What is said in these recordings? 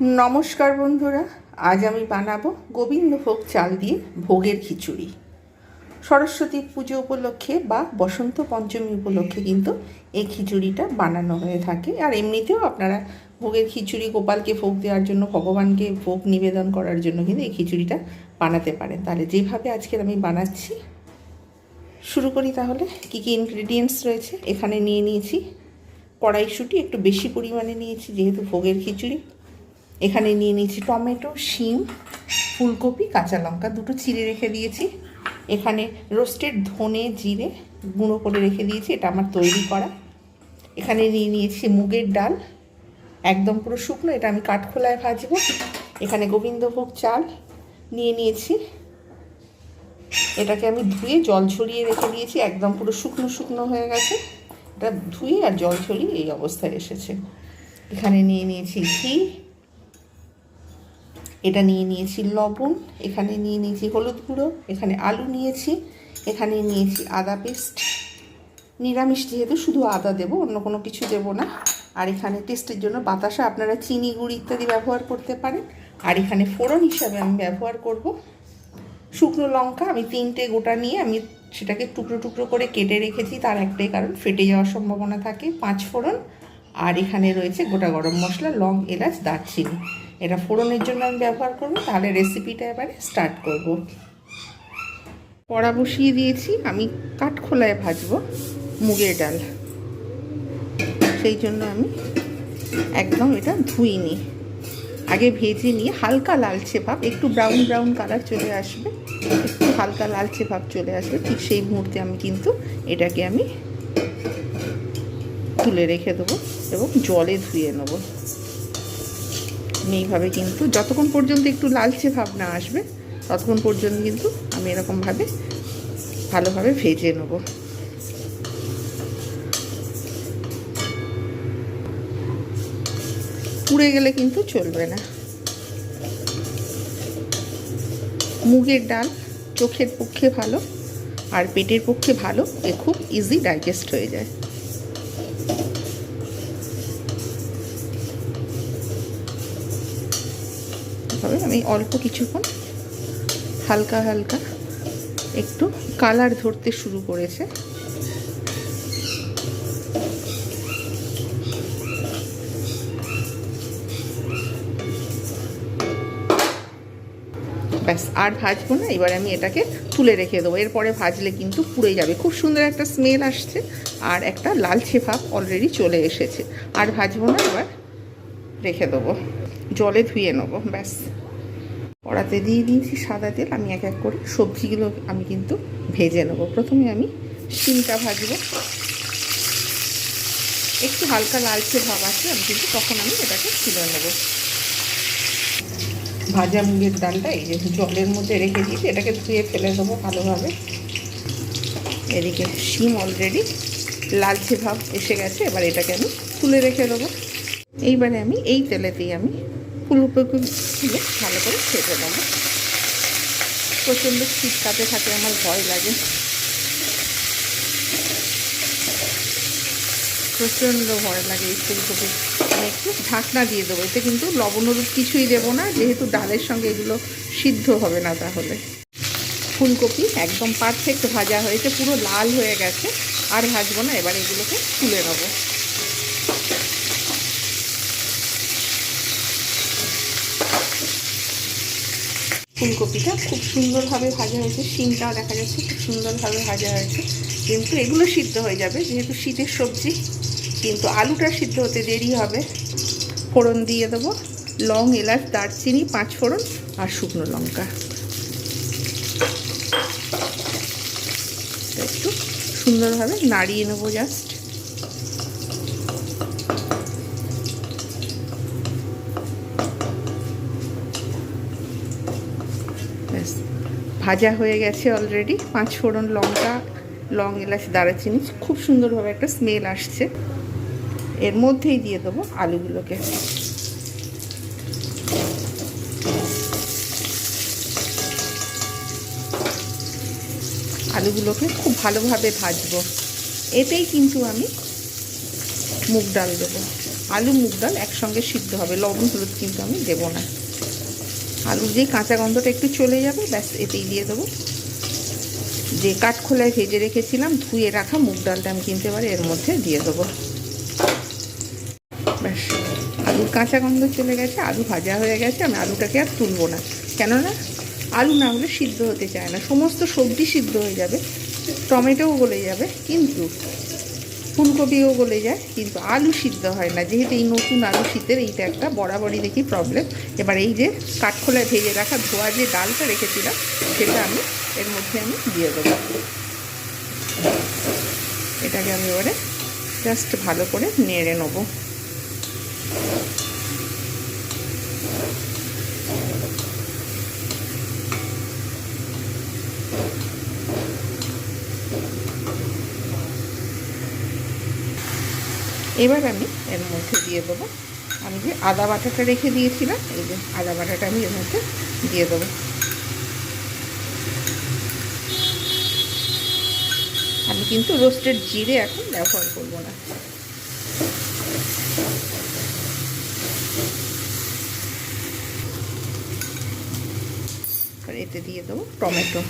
নমস্কার বন্ধুরা, আজ আমি বানাবো গোবিন্দভোগ চাল দিয়ে ভোগের খিচুড়ি। সরস্বতী পুজো উপলক্ষে বা বসন্ত পঞ্চমী উপলক্ষে কিন্তু এই খিচুড়িটা বানানো হয়ে থাকে। আর এমনিতেও আপনারা ভোগের খিচুড়ি, গোপালকে ভোগ দেওয়ার জন্য, ভগবানকে ভোগ নিবেদন করার জন্য কিন্তু এই খিচুড়িটা বানাতে পারেন। তাহলে যেভাবে আজকের আমি বানাচ্ছি, শুরু করি তাহলে। কী কী ইনগ্রিডিয়েন্টস রয়েছে? এখানে নিয়ে নিয়েছি। কড়াইশুঁটি একটু বেশি পরিমাণে নিয়েছি, যেহেতু ভোগের খিচুড়ি। এখানে নিয়ে নিয়েছি টমেটো, শিম, ফুলকপি, কাঁচা লঙ্কা, দুটো চিড়ে রেখে দিয়েছি। এখানে রোস্টেড ধনে জিরে গুঁড়ো করে রেখে দিয়েছি, এটা আমার তৈরি করা। এখানে নিয়ে নিয়েছি মুগের ডাল, একদম পুরো শুকনো, এটা আমি কাঠখোলায় ভাজবো। এখানে গোবিন্দভোগ চাল নিয়ে নিয়েছি। এটাকে আমি ধুয়ে জল ছড়িয়ে রেখে দিয়েছি, একদম পুরো শুকনো শুকনো হয়ে গেছে। এটা ধুয়ে আর জল ছড়িয়ে এই অবস্থায় এসেছে। এখানে নিয়ে নিয়েছি ঘি এটা নিয়ে নিয়েছি লবণ, এখানে নিয়ে নিয়েছি হলুদ গুঁড়ো, এখানে আলু নিয়েছি, এখানে নিয়েছি আদা পেস্ট। নিরামিষ যেহেতু শুধু আদা দেবো, অন্য কোনো কিছু দেবো না। আর এখানে টেস্টের জন্য বাতাসা, আপনারা চিনি, গুড় ইত্যাদি ব্যবহার করতে পারেন। আর এখানে ফোড়ন হিসাবে আমি ব্যবহার করব। শুকনো লঙ্কা আমি তিনটে গোটা নিয়ে আমি সেটাকে টুকরো টুকরো করে কেটে রেখেছি, তার একটাই কারণ ফেটে যাওয়ার সম্ভাবনা থাকে। পাঁচ ফোড়ন, আর এখানে রয়েছে গোটা গরম মশলা, লং, এলাচ, দারচিনি। এটা ফোড়নের জন্য আমি ব্যবহার করব, তাহলে রেসিপিটা এবারে স্টার্ট করব। কড়া বসিয়ে দিয়েছি, আমি কাঠখোলায় ভাজবো মুগের ডাল। সেই জন্য আমি একদম এটা ধুইনি। আগে ভেজে নিয়ে হালকা লালচে ভাব, একটু ব্রাউন ব্রাউন কালার চলে আসবে, একটু হালকা লালচে ভাব চলে আসবে, ঠিক সেই মুহূর্তে আমি কিন্তু এটাকে আমি তুলে রেখে দেবো এবং জলে ধুয়ে নেব। এইভাবে কিন্তু যতক্ষণ পর্যন্ত একটু লালচে ভাব না আসবে, ততক্ষণ পর্যন্ত কিন্তু আমি এরকমভাবে ভালোভাবে ভেজে নেব। পুড়ে গেলে কিন্তু চলবে না। মুগের ডাল চোখের পক্ষে ভালো, আর পেটের পক্ষে ভালো, এ খুব ইজি ডাইজেস্ট হয়ে যায়। হবে। আমি অল্প কিছুক্ষণ হালকা হালকা একটু কালার ধরতে শুরু করেছে। ব্যাস, আর ভাজবো না, এবার আমি এটাকে তুলে রেখে দেবো। এরপরে ভাজলে কিন্তু পুড়ে যাবে। খুব সুন্দর একটা স্মেল আসছে আর একটা লালচে ভাব অলরেডি চলে এসেছে। আর ভাজবো না, এবার রেখে দেবো। জলে ধুয়ে নেব, ব্যাস। কড়াতে দিয়ে দিয়েছি সাদা তেল, আমি এক এক করে সবজিগুলো আমি কিন্তু ভেজে নেব। প্রথমে আমি শিমটা ভাজবো। একটু হালকা লালচে ভাব আছে, আমি কিন্তু তখন আমি এটাকে তুলে নেব। ভাজা মুগের ডালটা এই যে জলের মধ্যে রেখে দিয়েছি, এটাকে ধুয়ে ফেলে দেবো ভালোভাবে। এদিকে শিম অলরেডি লালচে ভাব এসে গেছে, এবার এটাকে আমি তুলে রেখে দেবো। এইবারে আমি এই তেলেতেই আমি ফুলকপিগুলো ভালো করে খেতে দেবো প্রচণ্ড শীতকাতে থাকে, আমার ভয় লাগে। প্রচণ্ড ভয় লাগে এই ফুলকপি। আমি একটু ঢাকনা দিয়ে দেবো, এতে কিন্তু লবণ কিছুই দেবো না, যেহেতু ডালের সঙ্গে এগুলো সিদ্ধ হবে না তাহলে। ফুলকপি একদম পারফেক্ট ভাজা হয়েছে, পুরো লাল হয়ে গেছে, আর ভাজবো না, এবার এগুলোকে তুলে নেব। ফুলকপিটা খুব সুন্দরভাবে ভাজা হয়েছে। শিমটাও দেখা যাচ্ছে খুব সুন্দরভাবে ভাজা হয়েছে। কিন্তু এগুলো সিদ্ধ হয়ে যাবে, যেহেতু শীতের সবজি, কিন্তু আলুটা সিদ্ধ হতে দেরি হবে। ফোড়ন দিয়ে দেবো, লং, এলাচ, দারচিনি, পাঁচ ফোড়ন আর শুকনো লঙ্কা। একটু সুন্দরভাবে নাড়িয়ে নেব জাস্ট ভাজা হয়ে গেছে অলরেডি পাঁচ ফোড়ন লঙ্কা, লং এলাচ, দারচিনি, খুব সুন্দরভাবে একটা স্মেল আসছে। এর মধ্যেই দিয়ে দেবো আলুগুলোকে। আলুগুলোকে খুব ভালোভাবে ভাজবো। এতেই কিন্তু আমি মুগ ডাল দেবো। আলু, মুগ ডাল একসঙ্গে সিদ্ধ হবে। লবণ, হলুদ কিন্তু আমি দেবো না। আলুর যেই কাঁচা গন্ধটা একটু চলে যাবে, ব্যাস এতেই দিয়ে দেবো। যে কাঠখোলায় ভেজে রেখেছিলাম, ধুয়ে রাখা মুগ ডালটা আমি কিনতে পারি এর মধ্যে দিয়ে দেবো। ব্যাস, আলুর কাঁচা গন্ধ চলে গেছে, আলু ভাজা হয়ে গেছে, আমি আলুটাকে আর তুলবো না। কেননা, আলু না হলে সিদ্ধ হতে চায় না, সমস্ত সবজি সিদ্ধ হয়ে যাবে, টমেটোও গলে যাবে, কিন্তু ফুলকপিও গলে যায়, কিন্তু আলু সিদ্ধ হয় না। যেহেতু এই নতুন আলু শীতের এইটা একটা বরাবরই দেখি প্রবলেম এবার এই যে কাঠখোলায় ভেজে রাখা ধোয়া যে ডালটা রেখেছিলাম, সেটা আমি এর মধ্যে আমি দিয়ে দেবো। এটাকে আমি এবারে জাস্ট ভালো করে নেড়ে নেব। এবার আমি এর মধ্যে দিয়ে দেবো। আমি যে আদা বাটাটা রেখে দিয়েছিলাম, এই যে আদা বাটাটা আমি এর মধ্যে দিয়ে দেবো। আমি কিন্তু রোস্টেড জিরে এখন ব্যবহার করব না। এতে দিয়ে দেবো টমেটো।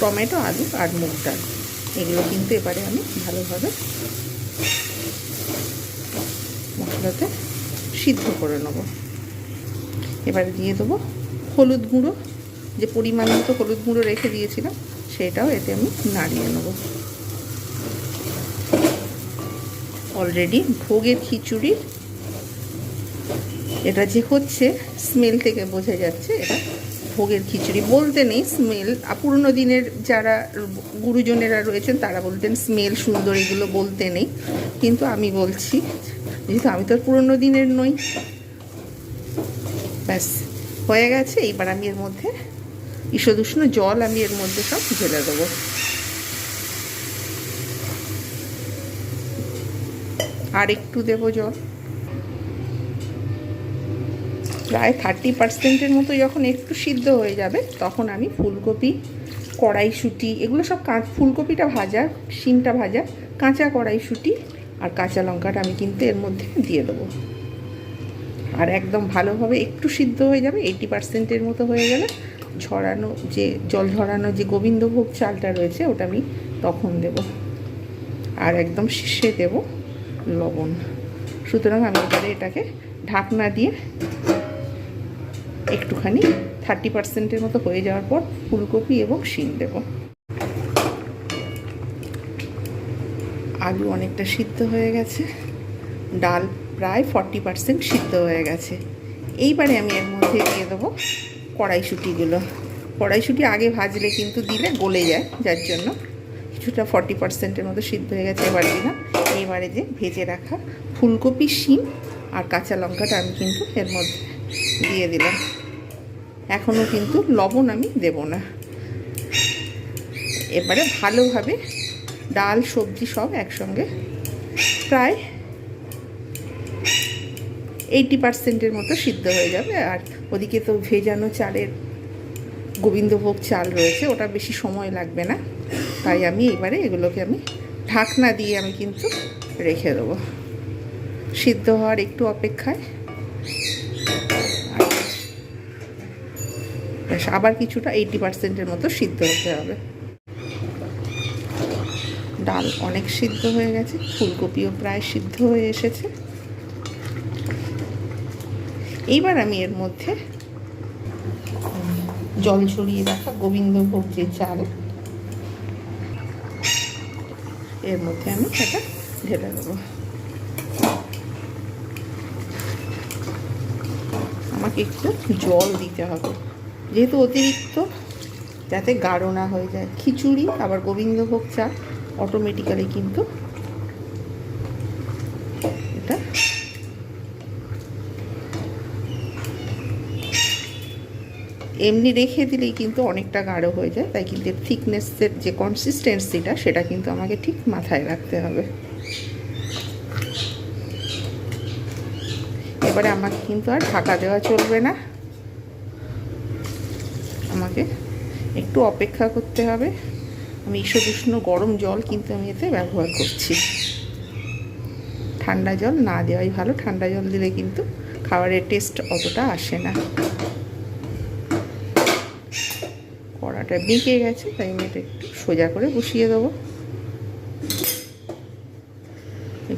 টমেটো, আলু আর মুগ ডাল। এগুলো কিন্তু এবারে আমি ভালোভাবে মশলাতে সিদ্ধ করে নেব। এবারে দিয়ে দেবো হলুদ গুঁড়ো। যে পরিমাণ মতো হলুদ গুঁড়ো রেখে দিয়েছিলাম, সেটাও এতে আমি নাড়িয়ে নেব। অলরেডি ভোগের খিচুড়ির এটা যে হচ্ছে, স্মেল থেকে বোঝা যাচ্ছে, এটা ভোগের খিচুড়ি। বলতে নেই স্মেল পুরনো দিনের যারা গুরুজনেরা রয়েছেন, তারা বলতেন স্মেল সুন্দর, এগুলো বলতে নেই। কিন্তু আমি বলছি, যেহেতু আমি তো পুরনো দিনের নই। ব্যাস, হয়ে গেছে। এইবার আমি এর মধ্যে ঈষদুষ্ণ জল আমি এর মধ্যে সব ঢেলে দেবো। আর একটু দেবো জল। প্রায় থার্টি পার্সেন্টের মতো যখন একটু সিদ্ধ হয়ে যাবে, তখন আমি ফুলকপি, কড়াইশুঁটি, এগুলো সব কাঁচ, ফুলকপিটা ভাজা, শিমটা ভাজা, কাঁচা কড়াইশুঁটি আর কাঁচা লঙ্কাটা আমি কিন্তু এর মধ্যে দিয়ে দেবো। আর একদম ভালোভাবে একটু সিদ্ধ হয়ে যাবে এইটি পার্সেন্টের মতো হয়ে গেলে ঝরানো যে, জল ঝরানো যে গোবিন্দভোগ চালটা রয়েছে, ওটা আমি তখন দেব। আর একদম শেষে দেব লবণ। সুতরাং আমি এবারে এটাকে ঢাকনা দিয়ে একটুখানি থার্টি পার্সেন্টের মতো হয়ে যাওয়ার পর ফুলকপি এবং শিম দেব। আলু অনেকটা সিদ্ধ হয়ে গেছে। ডাল প্রায় ফর্টি পার্সেন্ট সিদ্ধ হয়ে গেছে। এইবারে আমি এর মধ্যে দিয়ে দেবো কড়াইশুঁটিগুলো। কড়াইশুঁটি আগে ভাজলে কিন্তু দিলে গলে যায়, যার জন্য কিছুটা ফর্টি পার্সেন্টের মতো সিদ্ধ হয়ে গেছে এবার দিলাম। এবারে যে ভেজে রাখা ফুলকপি, শিম আর কাঁচা লঙ্কাটা আমি কিন্তু এর মধ্যে দিয়ে দিলাম। এখনও কিন্তু লবণ আমি দেব না। এবারে ভালোভাবে ডাল, সবজি সব একসঙ্গে প্রায় এইটি পার্সেন্টের মতো সিদ্ধ হয়ে যাবে। আর ওদিকে তো ভেজানো চালের গোবিন্দভোগ চাল রয়েছে, ওটা বেশি সময় লাগবে না। তাই আমি এবারে এগুলোকে আমি ঢাকনা দিয়ে আমি কিন্তু রেখে দেবো। সিদ্ধ হওয়ার একটু অপেক্ষায় ব্যাস আবার কিছুটা এইটি পার্সেন্টের মতো সিদ্ধ হতে হবে। ডাল অনেক সিদ্ধ হয়ে গেছে, ফুলকপিও প্রায় সিদ্ধ হয়ে এসেছে। এইবার আমি এর মধ্যে জল ছড়িয়ে রাখা গোবিন্দভোগ যে চাল, এর মধ্যে আমি সেটা ঢেলে দেবো। আমাকে একটু জল দিতে হবে। যেহেতু অতিরিক্ত, যাতে গাঢ় না হয়ে যায়। খিচুড়ি, আবার গোবিন্দভোগ চা অটোমেটিক্যালি কিন্তু এটা এমনি রেখে দিলেই কিন্তু অনেকটা গাঢ় হয়ে যায়। তাই কিন্তু থিকনেসের যে কনসিস্টেন্সিটা সেটা কিন্তু আমাকে ঠিক মাথায় রাখতে হবে। এবারে আমাকে কিন্তু আর ঢাকা দেওয়া চলবে না আমাকে একটু অপেক্ষা করতে হবে। আমি ঈষদুষ্ণ গরম জল কিন্তু আমি এতে ব্যবহার করছি। ঠান্ডা জল না দেওয়াই ভালো। ঠান্ডা জল দিলে কিন্তু খাবারের টেস্ট অতটা আসে না। কড়াটা বেঁকে গেছে, তাই আমি এটা একটু সোজা করে বসিয়ে দেবো।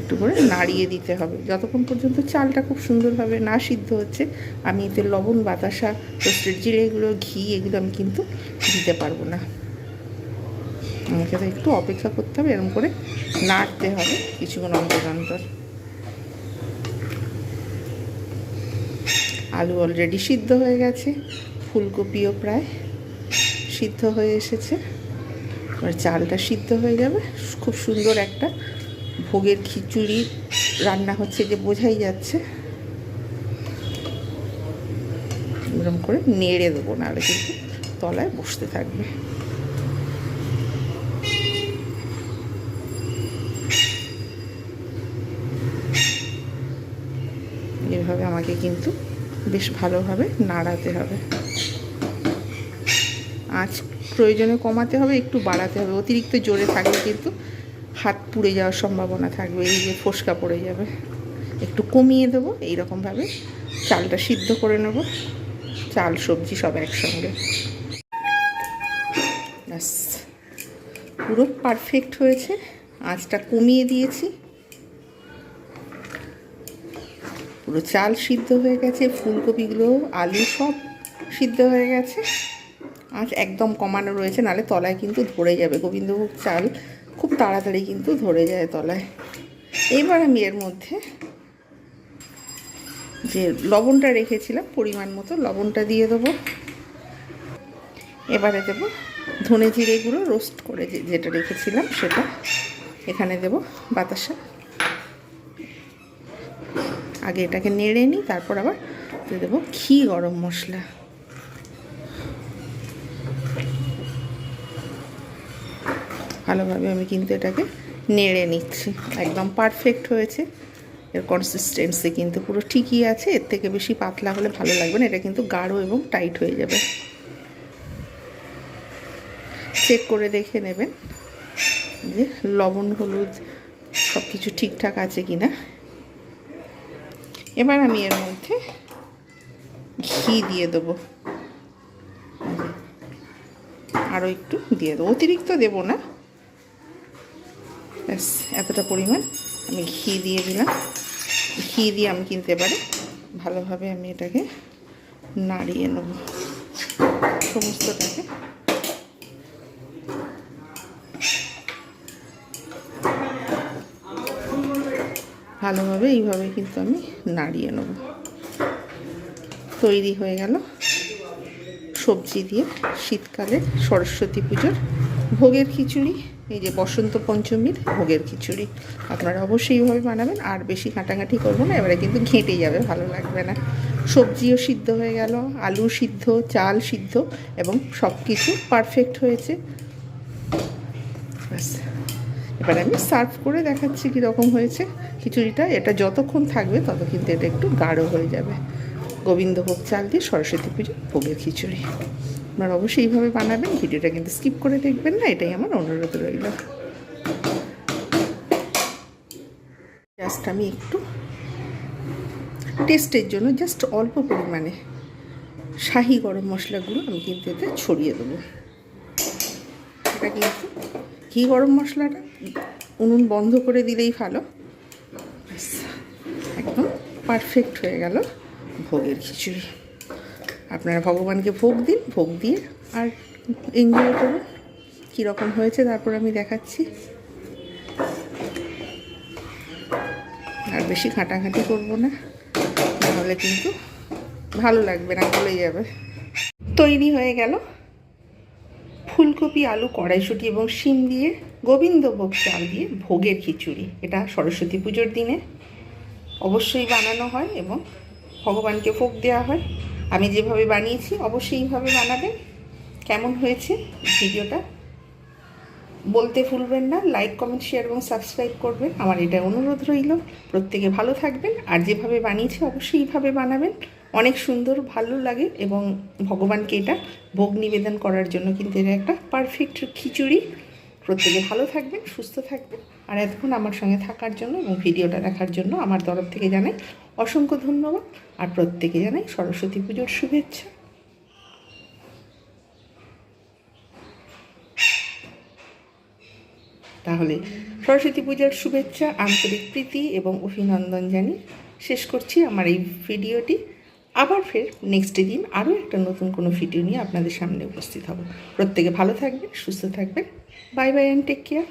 একটু করে নাড়িয়ে দিতে হবে। যতক্ষণ পর্যন্ত চালটা খুব সুন্দরভাবে না সিদ্ধ হচ্ছে, আমি এতে লবণ, বাতাসা, রোস্টেড জিরে এগুলো, ঘি এগুলো আমি কিন্তু দিতে পারব না। আমাকে তো একটু অপেক্ষা করতে হবে এরকম করে নাড়তে হবে কিছুক্ষণ অন্তর অন্তর আলু অলরেডি সিদ্ধ হয়ে গেছে, ফুলকপিও প্রায় সিদ্ধ হয়ে এসেছে। এবার চালটা সিদ্ধ হয়ে যাবে, খুব সুন্দর একটা ভোগের খিচুড়ি রান্না হচ্ছে যে বোঝাই যাচ্ছে। এরকম করে নেড়ে দেবো না নাহলে কিন্তু তলায় বসতে থাকবে। এভাবে আমাকে কিন্তু বেশ ভালোভাবে নাড়াতে হবে। আঁচ প্রয়োজনে কমাতে হবে, একটু বাড়াতে হবে। অতিরিক্ত জোরে থাকলে কিন্তু হাত পুড়ে যাওয়ার সম্ভাবনা থাকবে, এই যে ফোসকা পড়ে যাবে। একটু কমিয়ে দেবো, এইরকমভাবে চালটা সিদ্ধ করে নেব। চাল, সবজি সব একসঙ্গে। ব্যাস, পুরো পারফেক্ট হয়েছে। আঁচটা কমিয়ে দিয়েছি। পুরো চাল সিদ্ধ হয়ে গেছে, ফুলকপিগুলো, আলু সব সিদ্ধ হয়ে গেছে। আঁচ একদম কমানো রয়েছে, নালে তলায় কিন্তু ধরে যাবে। গোবিন্দভোগ চাল খুব তাড়াতাড়ি কিন্তু ধরে যায় তলায়। এবার আমি এর মধ্যে যে লবণটা রেখেছিলাম, পরিমাণ মতো লবণটা দিয়ে দেবো। এবারে দেব ধনে জিরে গুঁড়ো রোস্ট করে যেটা রেখেছিলাম সেটা এখানে দেব বাতাসা। আগে এটাকে নেড়ে নিই, তারপর আবার দেবো ঘি গরম মশলা। ভালোভাবে আমি কিন্তু এটাকে নেড়ে নিচ্ছি। একদম পারফেক্ট হয়েছে। এর কনসিস্টেন্সি কিন্তু পুরো ঠিকই আছে। এর থেকে বেশি পাতলা হলে ভালো লাগবে না। এটা কিন্তু গাঢ় এবং টাইট হয়ে যাবে। চেক করে দেখে নেবেন যে লবণ, হলুদ সব কিছু ঠিকঠাক আছে কি না এবার আমি এর মধ্যে ঘি দিয়ে দেবো। আরও একটু দিয়ে দেবো। অতিরিক্ত দেবো না। ব্যাস এতটা পরিমাণ আমি ঘি দিয়ে দিলাম। ঘি দিয়ে আমি কিনতে পারি ভালোভাবে আমি এটাকে নাড়িয়ে নেব। সমস্তটাকে। ভালোভাবে এইভাবে কিন্তু আমি নাড়িয়ে নেব। তৈরি হয়ে গেল সবজি দিয়ে শীতকালে সরস্বতী পুজোর ভোগের খিচুড়ি। এই যে বসন্ত পঞ্চমীর ভোগের খিচুড়ি। আপনারা অবশ্যই এইভাবে বানাবেন, আর বেশি ঘাঁটাঘাঁটি করব না, এবারে কিন্তু ঘেঁটে যাবে, ভালো লাগবে না। সবজিও সিদ্ধ হয়ে গেল, আলু সিদ্ধ, চাল সিদ্ধ, এবং সব কিছু পারফেক্ট হয়েছে এবার আমি সার্ভ করে দেখাচ্ছি কীরকম হয়েছে খিচুড়িটা। এটা যতক্ষণ থাকবে, তত কিন্তু এটা একটু গাঢ় হয়ে যাবে। গোবিন্দভোগ চাল দিয়ে সরস্বতী পুজো ভোগের খিচুড়ি। আপনারা অবশ্যই এইভাবে বানাবেন, ভিডিওটা কিন্তু স্কিপ করে দেখবেন না, এটাই আমার অনুরোধ রইল। জাস্ট আমি একটু টেস্টের জন্য জাস্ট অল্প পরিমাণে শাহি গরম মশলাগুলো আমি কিন্তু এতে ছড়িয়ে দেবো। এটা কিন্তু ঘি গরম মশলাটা উনুন বন্ধ করে দিলেই ভালো। একদম পারফেক্ট হয়ে গেল ভোগের খিচুড়ি। আপনারা ভগবানকে ভোগ দিন, ভোগ দিয়ে আর এনজয় করুন। কীরকম হয়েছে তারপর আমি দেখাচ্ছি। আর বেশি ঘাঁটাঘাঁটি করব না, তাহলে কিন্তু ভালো লাগবে না গলে যাবে। তৈরি হয়ে গেল ফুলকপি, আলু, কড়াইশুঁটি এবং শিম দিয়ে গোবিন্দভোগ চাল দিয়ে ভোগের খিচুড়ি। এটা সরস্বতী পুজোর দিনে অবশ্যই বানানো হয় এবং ভগবানকে ভোগ দেওয়া হয়। আমি যেভাবে বানিয়েছি, অবশ্যই এইভাবে বানাবেন কেমন হয়েছে ভিডিওটা? বলতে ভুলবেন না লাইক কমেন্ট শেয়ার এবং সাবস্ক্রাইব করবেন। আমার এটা অনুরোধ রইল। প্রত্যেকে ভালো থাকবেন। আর যেভাবে বানিয়েছি, অবশ্যই এইভাবে বানাবেন। অনেক সুন্দর, ভালো লাগে এবং ভগবানকে এটা ভোগ নিবেদন করার জন্য কিন্তু এটা একটা পারফেক্ট খিচুড়ি। প্রত্যেকে ভালো থাকবেন, সুস্থ থাকবেন। আর এতক্ষণ আমার সঙ্গে থাকার জন্য এবং ভিডিওটা দেখার জন্য আমার তরফ থেকে জানাই অসংখ্য ধন্যবাদ আর প্রত্যেকে জানাই সরস্বতী পুজোর শুভেচ্ছা। তাহলে সরস্বতী পূজার শুভেচ্ছা, আন্তরিক প্রীতি এবং অভিনন্দন জানিয়ে শেষ করছি আমার এই ভিডিওটি। আবার ফের নেক্সট দিন আরও একটা নতুন কোনো ভিডিও নিয়ে আপনাদের সামনে উপস্থিত হব। প্রত্যেকে ভালো থাকবেন, সুস্থ থাকবেন। Bye bye and take care